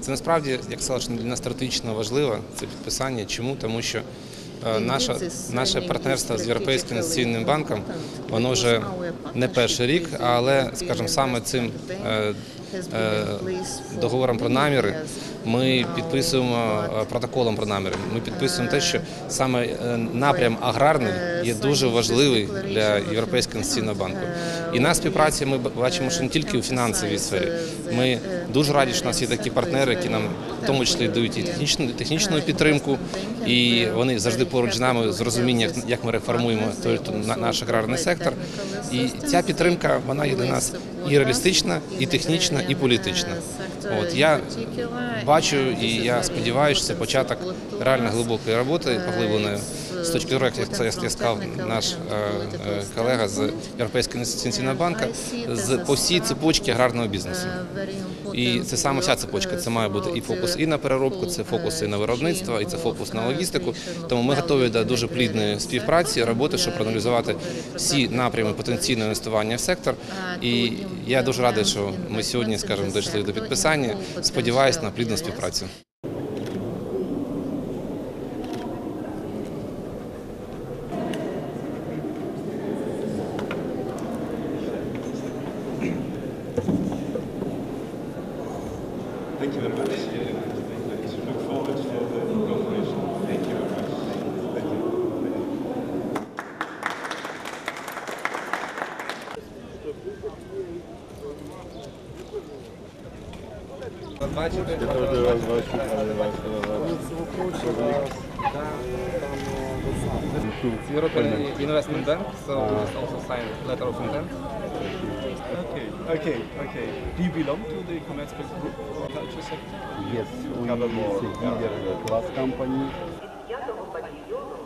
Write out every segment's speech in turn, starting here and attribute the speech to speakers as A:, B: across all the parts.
A: Це насправді, як сказала, що для нас стратегічно важливо це підписання. Чому? Тому що е, наша, наше партнерство з Європейським інвестиційним банком воно вже не перший рік, але, скажімо, саме цим договором про наміри ми підписуємо е, протоколом про наміри. Ми підписуємо те, що саме е, напрям аграрний є дуже важливий для Європейського інвестиційного банку. І на співпраці ми бачимо, що не тільки у фінансовій сфері. Ми дуже раді, що у нас є такі партнери, які нам в тому числі дають і технічну технічну підтримку, і вони завжди поруч з нами з розумінням, як ми реформуємо той наш аграрний сектор. І ця підтримка вона є для нас і реалістична, і технічна, і політична. От я бачу і я сподіваюся, що це початок реально глибокої роботи поглибленої з точки зору, як як сказав наш е, е, колега з Європейського інвестиційного банку, з по всій цепочці аграрного бізнесу. І це саме вся цепочка. Це має бути і фокус і на переробку, це фокус і на виробництво, і це фокус на логістику. Тому ми готові до дуже плідної співпраці, роботи, щоб проаналізувати всі напрями потенційного інвестування в сектор. І я дуже радий, що ми сьогодні, скажімо, дійшли до підписання. Сподіваюсь на плідну співпрацю.
B: Thank you very much. Look forward to the
A: European Investment Bank, so also signed letter of intent.
B: Okay, okay, okay. Do you belong to the Commerzbank Group culture sector?
C: Yes, we
B: Cover more,
C: is a leader class company.
D: п'ятого павільйону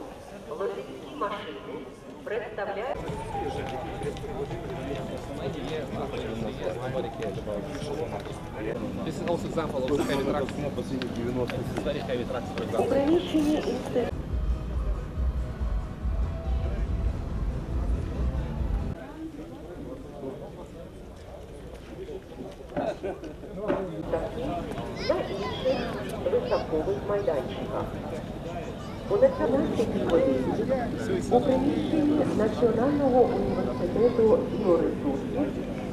D: лошадські машини представляють
A: This is also example of heavy trucks. This is very heavy trucks, for example.
D: інших майданчиках. У національній експозиції у приміщенні Національного університету біоресурсів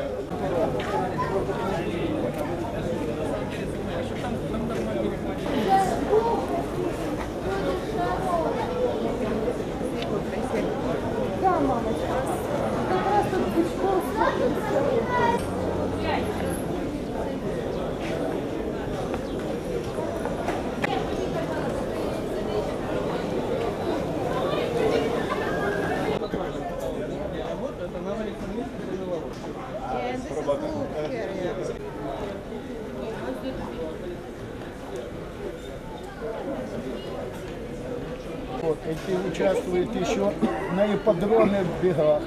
E: America.
C: Вот, эти участвуют еще на ипподроме в бегах.